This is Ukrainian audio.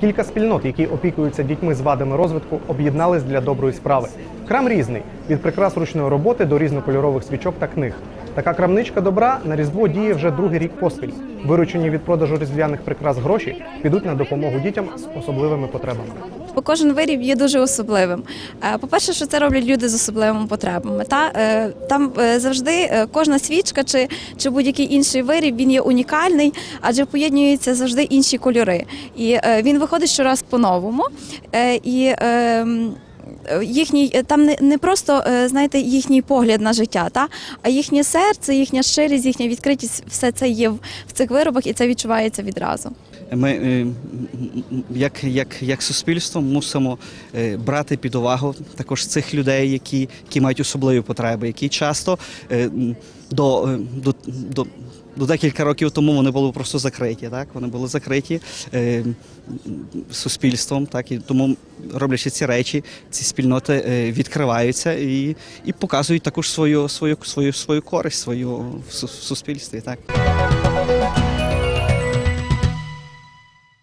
Кілька спільнот, які опікуються дітьми з вадами розвитку, об'єднались для доброї справи. Крам різний від прикрас ручної роботи до різнокольорових свічок та книг. Така крамничка добра на різдво діє вже другий рік поспіль. Виручені від продажу різдвяних прикрас гроші підуть на допомогу дітям з особливими потребами. Бо кожен виріб є дуже особливим. Е, По-перше, що це роблять люди з особливими потребами. Та е, там е, завжди кожна свічка чи, чи будь-який інший виріб він є унікальний, адже поєднуються завжди інші кольори. І він виходить щораз по-новому. І е, м, Їхній е, там не, не просто е, знаєте їхній погляд на життя, та а їхнє серце, їхня щирість, їхня відкритість, все це є в, в цих виробах, і це відчувається відразу. Ми е, як, як, як суспільство мусимо е, брати під увагу також цих людей, які, які мають особливі потреби, які часто е, до, е, до, до, до декілька років тому вони були просто закриті. Так? Вони були закриті е, суспільством, так? і тому роблячи ці речі, ці спільноти відкриваються і, і показують також свою, свою, свою, свою користь свою в в суспільстві. Так?